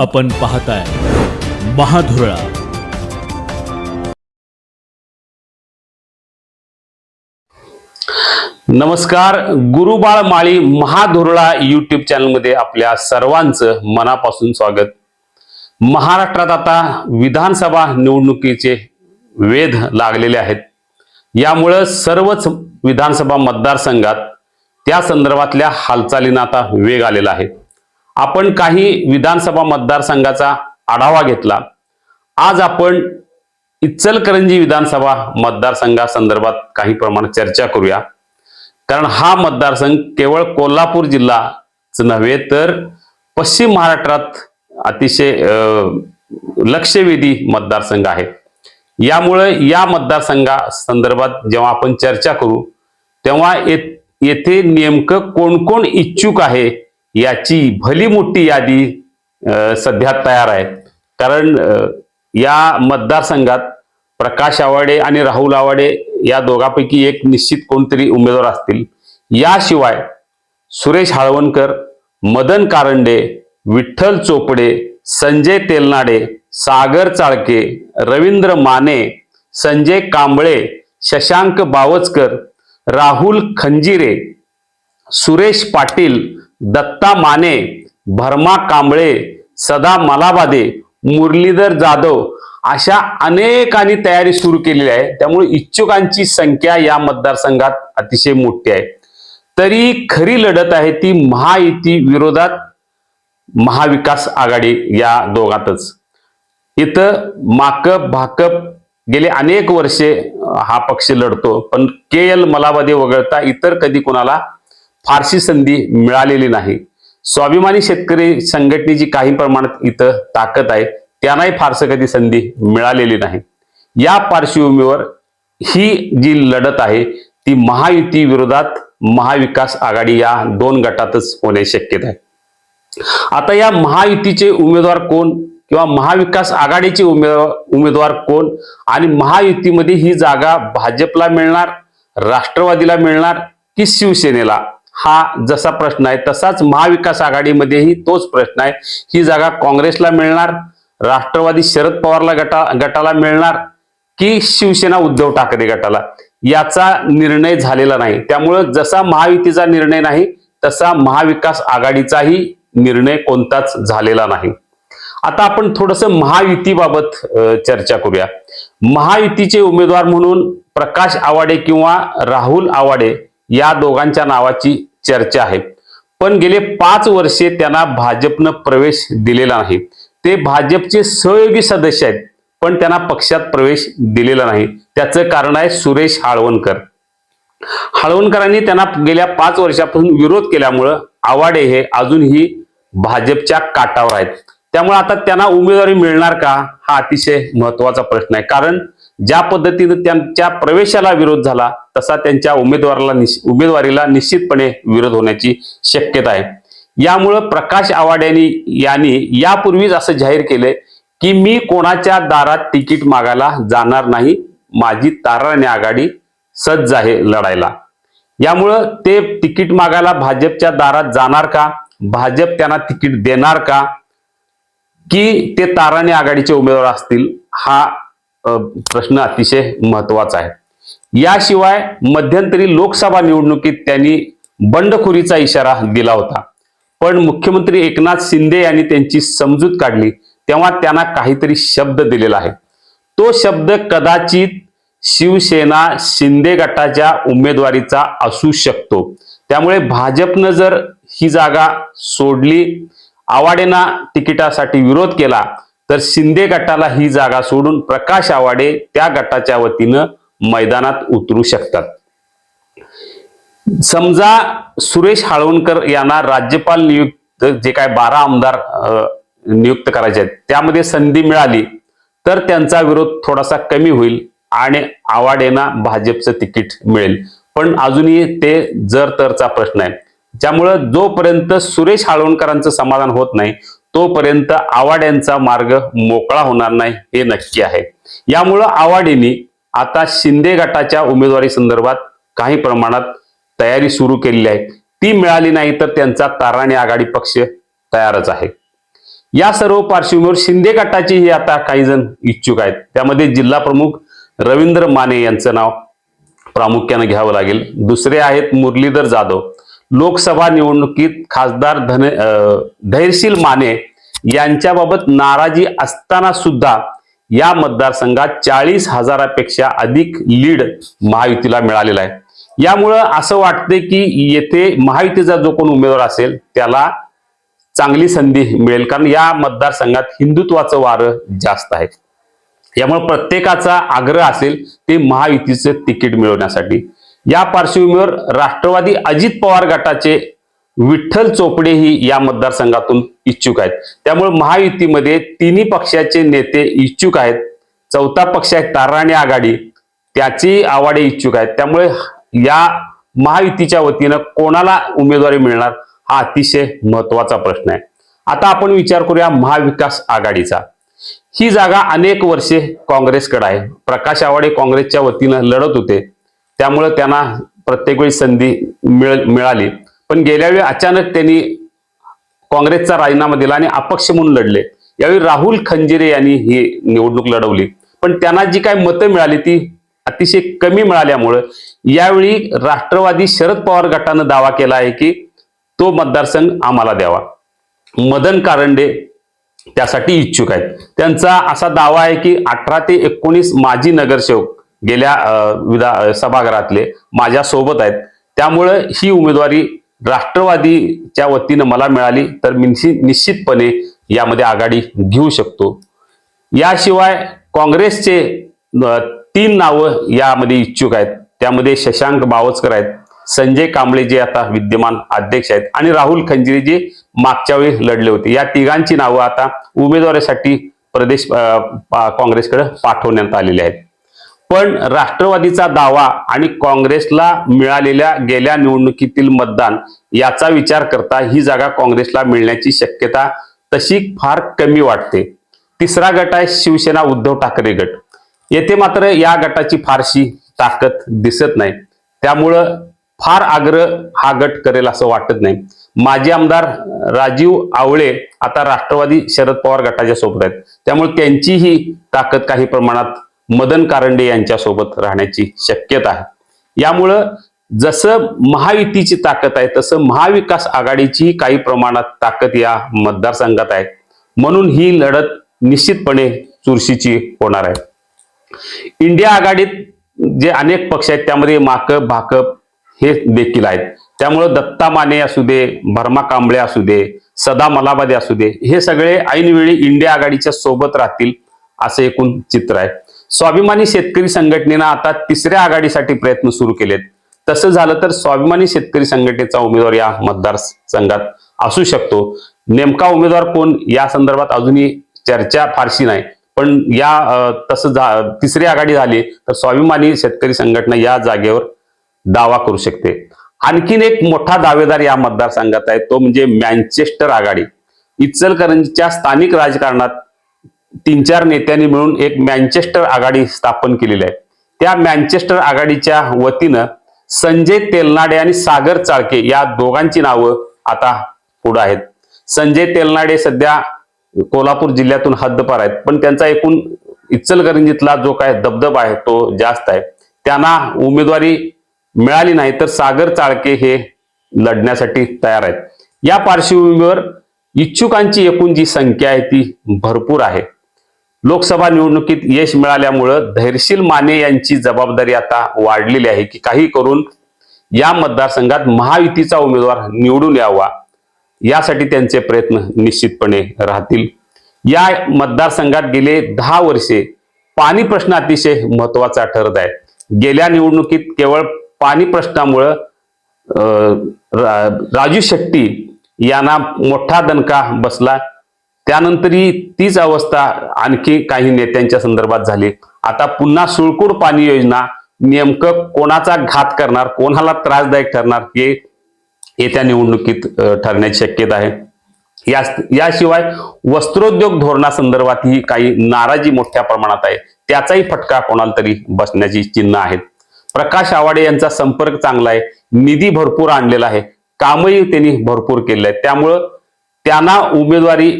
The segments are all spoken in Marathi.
आपण पाहताय महाधुरळा. नमस्कार गुरुबाळ माळी महाधुरळा युट्यूब चॅनलमध्ये आपल्या सर्वांचं मनापासून स्वागत. महाराष्ट्रात आता विधानसभा निवडणुकीचे वेध लागलेले आहेत. यामुळं सर्वच विधानसभा मतदारसंघात त्या संदर्भातल्या हालचालींना आता वेग आलेला आहे. आपण काही विधानसभा मतदारसंघाचा आढावा घेतला. आज आपण इचलकरंजी विधानसभा मतदारसंघासंदर्भात काही प्रमाणात चर्चा करूया. कारण हा मतदारसंघ केवळ कोल्हापूर जिल्हाच नव्हे तर पश्चिम महाराष्ट्रात अतिशय लक्षवेधी मतदारसंघ आहे. यामुळे या मतदारसंघा संदर्भात जेव्हा आपण चर्चा करू तेव्हा येथे नेमकं कोण कोण इच्छुक आहे याची भली मोठी यादी सध्या तयार आहे. कारण या मतदारसंघात प्रकाश आवाडे आणि राहुल आवाडे या दोघांपैकी एक निश्चित कोणतरी उमेदवार असतील. याशिवाय सुरेश हाळवणकर मदन कारंडे विठ्ठल चोपडे संजय तेलनाडे सागर चाळके रवींद्र माने संजय कांबळे शशांक बावचकर राहुल खंजिरे सुरेश पाटील दत्ता माने भरमा कांबळे सदा मलाबादे मुरलीधर जाधव अशा अनेकांनी तयारी सुरू केलेली आहे. त्यामुळे इच्छुकांची संख्या या मतदारसंघात अतिशय मोठी आहे. तरी खरी लढत आहे ती महायुती विरोधात महाविकास आघाडी या दोघातच. इथं माकप भाकप गेले अनेक वर्षे हा पक्ष लढतो. पण के एल मलाबादे वगळता इतर कधी कोणाला फारशी संधी मिळालेली नाही. स्वाभिमानी शेतकरी संघटनेची काही प्रमाणात इथं ताकद आहे. त्यांनाही फारसं कधी संधी मिळालेली नाही. या पार्श्वभूमीवर ही जी लढत आहे ती महायुती विरोधात महाविकास आघाडी या दोन गटातच होण्याची शक्यता आहे. आता या महायुतीचे उमेदवार कोण किंवा महाविकास आघाडीचे उमेदवार उमेदवार कोण आणि महायुतीमध्ये ही जागा भाजपला मिळणार राष्ट्रवादीला मिळणार की शिवसेनेला? हा जसा प्रश्न आहे तसाच महाविकास आघाडीमध्येही तोच प्रश्न आहे. ही जागा काँग्रेसला मिळणार राष्ट्रवादी शरद पवारला गटा गटाला मिळणार की शिवसेना उद्धव ठाकरे गटाला? याचा निर्णय झालेला नाही. त्यामुळं जसा महायुतीचा निर्णय नाही तसा महाविकास आघाडीचाही निर्णय कोणताच झालेला नाही. आता आपण थोडस महायुतीबाबत चर्चा करूया. महायुतीचे उमेदवार म्हणून प्रकाश आवाडे किंवा राहुल आवाडे या दोघांच्या नावाची चर्चा आहे. पण गेले पाच वर्षे त्यांना भाजपनं प्रवेश दिलेला नाही. ते भाजपचे सहयोगी सदस्य आहेत पण त्यांना पक्षात प्रवेश दिलेला नाही. त्याचं कारण आहे सुरेश हाळवणकर. हाळवणकरांनी त्यांना गेल्या पाच वर्षापासून विरोध केल्यामुळं आवाडे हे अजूनही भाजपच्या काटावर आहेत. त्यामुळे आता त्यांना उमेदवारी मिळणार का? हा अतिशय महत्त्वाचा प्रश्न आहे. कारण ज्या पद्धतीनं त्यांच्या प्रवेशाला विरोध झाला तसा त्यांच्या उमेदवाराला उमेदवारीला निश्चितपणे विरोध होण्याची शक्यता आहे. यामुळं प्रकाश आवाड यांनी यांनी यापूर्वीच असं जाहीर केलंय की मी कोणाच्या दारात तिकीट मागायला जाणार नाही माझी ताराने आघाडी सज्ज आहे लढायला. यामुळं ते तिकीट मागायला भाजपच्या दारात जाणार का? भाजप त्यांना तिकीट देणार का? की ते ताराने आघाडीचे उमेदवार असतील हा प्रश्न अतिशय महत्त्वाचा आहे. याशिवाय मध्यंतरी लोकसभा निवडणुकीत त्यांनी बंडखोरीचा इशारा दिला होता. पण मुख्यमंत्री एकनाथ शिंदे यांनी त्यांची समजूत काढली. तेव्हा त्यांना काहीतरी शब्द दिलेला आहे. तो शब्द कदाचित शिवसेना शिंदे गटाच्या उमेदवारीचा असू शकतो. त्यामुळे भाजपनं जर ही जागा सोडली आवाडेना तिकिटासाठी विरोध केला तर शिंदे गटाला ही जागा सोडून प्रकाश आवाडे त्या गटाच्या वतीनं मैदानात उतरू शकतात. समजा सुरेश हाळवणकर यांना राज्यपाल नियुक्त जे काय बारा आमदार नियुक्त करायचे आहेत त्यामध्ये संधी मिळाली तर त्यांचा विरोध थोडासा कमी होईल आणि आवाडेना भाजपचं तिकीट मिळेल. पण अजूनही ते जर तरचा प्रश्न आहे. ज्यामुळं जोपर्यंत सुरेश हाळवणकरांचं समाधान होत नाही तोपर्यंत आवाड यांचा मार्ग मोकळा होणार नाही हे नक्की आहे. यामुळं आवाडेंनी आता शिंदे गटाच्या उमेदवारी संदर्भात काही प्रमाणात तयारी सुरू केलेली आहे. ती मिळाली नाही तर त्यांचा ताराणे आघाडी पक्ष तयारच आहे. या सर्व पार्श्वभूमीवर शिंदे गटाचेही आता काही जण इच्छुक आहेत. त्यामध्ये जिल्हा प्रमुख रवींद्र माने यांचं नाव प्रामुख्याने घ्यावं लागेल. दुसरे आहेत मुरलीधर जाधव. लोकसभा निवडणुकीत खासदार धन अं, धैर्यशील माने यांच्याबाबत नाराजी असताना सुद्धा या मतदारसंघात चाळीस हजारापेक्षा अधिक लीड महायुतीला मिळालेला आहे. यामुळं असं वाटतंय की येथे महायुतीचा जो कोण उमेदवार असेल त्याला चांगली संधी मिळेल कारण या मतदारसंघात हिंदुत्वाचं वारं जास्त आहे. यामुळे प्रत्येकाचा आग्रह असेल ते महायुतीचं तिकीट मिळवण्यासाठी. या पार्श्वभूमीवर राष्ट्रवादी अजित पवार गटाचे विठ्ठल चोपडेही या मतदारसंघातून इच्छुक आहेत. त्यामुळे महायुतीमध्ये तिन्ही पक्षाचे नेते इच्छुक आहेत. चौथा पक्ष आहे ताराणे आघाडी. त्याची आवाडे इच्छुक आहेत. त्यामुळे या महायुतीच्या वतीनं कोणाला उमेदवारी मिळणार हा अतिशय महत्त्वाचा प्रश्न आहे. आता आपण विचार करूया महाविकास आघाडीचा. ही जागा अनेक वर्षे काँग्रेसकडे आहे. प्रकाश आवाडे काँग्रेसच्या वतीनं लढत होते. त्यामुळं त्यांना प्रत्येक वेळी संधी मिळ मिळाली. पण गेल्या वेळी अचानक त्यांनी काँग्रेसचा राजीनामा दिला आणि अपक्ष म्हणून लढले. यावेळी राहुल खंजिरे यांनी ही निवडणूक लढवली. पण त्यांना जी काही मतं मिळाली ती अतिशय कमी मिळाल्यामुळं यावेळी राष्ट्रवादी शरद पवार गटानं दावा केला आहे की तो मतदारसंघ आम्हाला द्यावा. मदन कारंडे त्यासाठी इच्छुक आहेत. त्यांचा असा दावा आहे की अठरा ते एकोणीस माजी नगरसेवक गेल्या विधा सभागृहातले माझ्या सोबत आहेत. त्यामुळं ही उमेदवारी राष्ट्रवादीच्या वतीनं मला मिळाली. तर मी निश्चितपणे यामध्ये आघाडी घेऊ शकतो. याशिवाय काँग्रेसचे तीन नावं यामध्ये इच्छुक आहेत. त्यामध्ये शशांक बावचकर आहेत. संजय कांबळे जे आता विद्यमान अध्यक्ष आहेत. आणि राहुल खंजिरे जे मागच्या वेळी लढले होते. या तिघांची नावं आता उमेदवारीसाठी प्रदेश पा- काँग्रेसकडे पाठवण्यात आलेली आहेत. पण राष्ट्रवादीचा दावा आणि काँग्रेसला मिळालेल्या गेल्या निवडणुकीतील मतदान याचा विचार करता ही जागा काँग्रेसला मिळण्याची शक्यता तशी फार कमी वाटते. तिसरा गट आहे शिवसेना उद्धव ठाकरे गट. येथे मात्र या गटाची फारशी ताकद दिसत नाही. त्यामुळं फार आग्रह हा गट करेल असं वाटत नाही. माजी आमदार राजीव आवळे आता राष्ट्रवादी शरद पवार गटाच्या सोबत आहेत. त्यामुळे त्यांचीही ताकद काही प्रमाणात मदन कारंडे यांच्यासोबत राहण्याची शक्यता आहे. यामुळं जसं महायुतीची ताकद आहे तसं महाविकास आघाडीची काही प्रमाणात ताकद या मतदारसंघात आहे. म्हणून ही लढत निश्चितपणे चुरशीची होणार आहे. इंडिया आघाडीत जे अनेक पक्ष आहेत त्यामध्ये माकप भाकप हे देखील आहेत. त्यामुळं दत्ता माने असू दे भरमा कांबळे असू दे सदा मलाबादे असू दे हे सगळे ऐनवेळी इंडिया आघाडीच्या सोबत राहतील असं एकूण चित्र आहे. स्वाभिमानी शेतकरी संघटनेनं आता तिसऱ्या आघाडीसाठी प्रयत्न सुरू केलेत. तसं झालं तर स्वाभिमानी शेतकरी संघटनेचा उमेदवार या मतदारसंघात असू शकतो. नेमका उमेदवार कोण? या संदर्भात अजूनही चर्चा फारशी नाही. पण या तसं तिसरी आघाडी झाली तर स्वाभिमानी शेतकरी संघटना या जागेवर दावा करू शकते. आणखीन एक मोठा दावेदार या मतदारसंघात आहे तो म्हणजे मँचेस्टर आघाडी. इचलकरंजीच्या स्थानिक राजकारणात तीन चार नेत्यांनी मिळून एक मँचेस्टर आघाडी स्थापन केलेली आहे. त्या मँचेस्टर आघाडीच्या वतीनं संजय तेलनाडे आणि सागर चाळके या दोघांची नावं आता पुढे आहेत. संजय तेलनाडे सध्या कोल्हापूर जिल्ह्यातून हद्दपार आहेत पण त्यांचा एकूण इचलकरंजीतला जो काय दबदबा आहे तो जास्त आहे. त्यांना उमेदवारी मिळाली नाही तर सागर चाळके हे लढण्यासाठी तयार आहेत. या पार्श्वभूमीवर इच्छुकांची एकूण जी संख्या आहे ती भरपूर आहे. लोकसभा निवडणुकीत यश मिळाल्यामुळं धैर्यशील माने यांची जबाबदारी आता वाढलेली आहे की काही करून या मतदारसंघात महायुतीचा उमेदवार निवडून यावा यासाठी त्यांचे प्रयत्न निश्चितपणे राहतील. या मतदारसंघात गेले दहा वर्षे पाणी प्रश्न अतिशय महत्त्वाचा ठरत आहे गेल्या निवडणुकीत केवळ पाणी प्रश्नामुळं राजू शेट्टी यांना मोठा दणका बसला. त्यानंतरही तीच अवस्था आणखी काही नेत्यांच्या संदर्भात झाली. आता पुन्हा सुळकूड पाणी योजना नेमकं कोणाचा घात करणार कोणाला त्रासदायक ठरणार हे येत्या निवडणुकीत ठरण्याची शक्यता आहे. या याशिवाय वस्त्रोद्योग धोरणासंदर्भातही काही नाराजी मोठ्या प्रमाणात आहे. त्याचाही फटका कोणाला तरी बसण्याची चिन्ह आहेत. प्रकाश आवाडे यांचा संपर्क चांगला आहे. निधी भरपूर आणलेला आहे. कामही त्यांनी भरपूर केलेलं आहे. त्यामुळं त्यांना उमेदवारी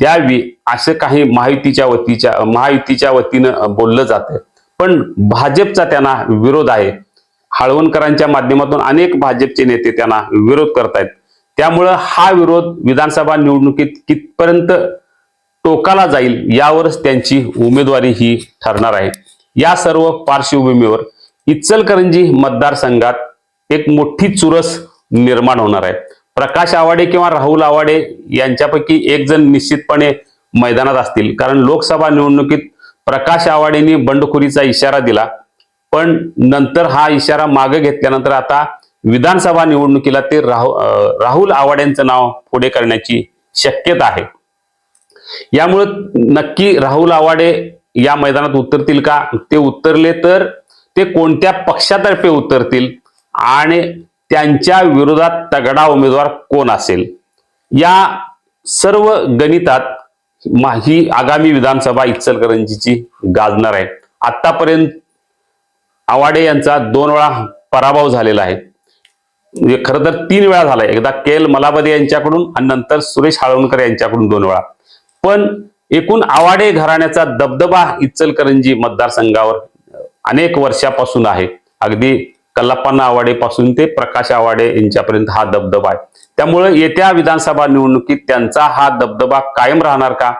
द्यावी असं काही महायुतीच्या वतीच्या महायुतीच्या वतीनं बोललं जातं पण भाजपचा त्यांना विरोध आहे. हळवणकरांच्या माध्यमातून अनेक भाजपचे नेते त्यांना विरोध करतायत. त्यामुळं हा विरोध विधानसभा निवडणुकीत कितपर्यंत टोकाला जाईल यावरच त्यांची उमेदवारी ही ठरणार आहे. या सर्व पार्श्वभूमीवर इचलकरंजी मतदारसंघात एक मोठी चुरस निर्माण होणार आहे. प्रकाश आवाडे किंवा राहुल आवाडे यांच्यापैकी एक जण निश्चितपणे मैदानात असतील. कारण लोकसभा निवडणुकीत प्रकाश आवाडेंनी बंडखोरीचा इशारा दिला. पण नंतर हा इशारा मागे घेतल्यानंतर आता विधानसभा निवडणुकीला ते राहु राहुल आवाड्यांचं नाव पुढे करण्याची शक्यता आहे. यामुळे नक्की राहुल आवाडे या मैदानात उतरतील का? ते उतरले तर ते कोणत्या पक्षातर्फे उतरतील? आणि त्यांच्या विरोधात तगडा उमेदवार कोण असेल? या सर्व गणितात मा- ही आगामी विधानसभा इचलकरंजीची गाजणार आहे. आतापर्यंत आवाडे यांचा दोन वेळा पराभव झालेला आहे. म्हणजे खरं तर तीन वेळा झालाय एकदा के एल मलाबदे यांच्याकडून आणि नंतर सुरेश हाळवणकर यांच्याकडून दोन वेळा. पण एकूण आवाडे घराण्याचा दबदबा इचलकरंजी मतदारसंघावर अनेक वर्षापासून आहे. अगदी कल्लाप्पा आवाडेपासून ते प्रकाश आवाडे यांच्यापर्यंत हा दबदबा आहे. त्यामुळे येत्या विधानसभा निवडणुकीत त्यांचा हा दबदबा कायम राहणार का?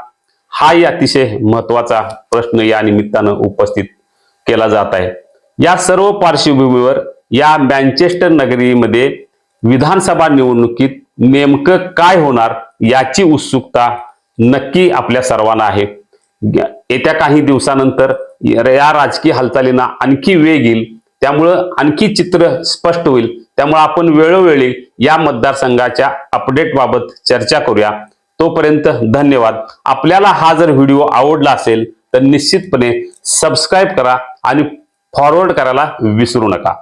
हाही अतिशय महत्त्वाचा प्रश्न या निमित्तानं उपस्थित केला जात आहे. या सर्व पार्श्वभूमीवर या मँचेस्टर नगरीमध्ये विधानसभा निवडणुकीत नेमकं काय होणार याची उत्सुकता नक्की आपल्या सर्वांना आहे. येत्या काही दिवसानंतर या राजकीय हालचालींना आणखी वेग येईल. त्यामुळं आणखी चित्र स्पष्ट होईल. त्यामुळे आपण वेळोवेळी या मतदारसंघाच्या अपडेट बाबत चर्चा करूया. तोपर्यंत धन्यवाद. आपल्याला हा जर व्हिडिओ आवडला असेल तर निश्चितपणे सबस्क्राईब करा आणि फॉरवर्ड करायला विसरू नका.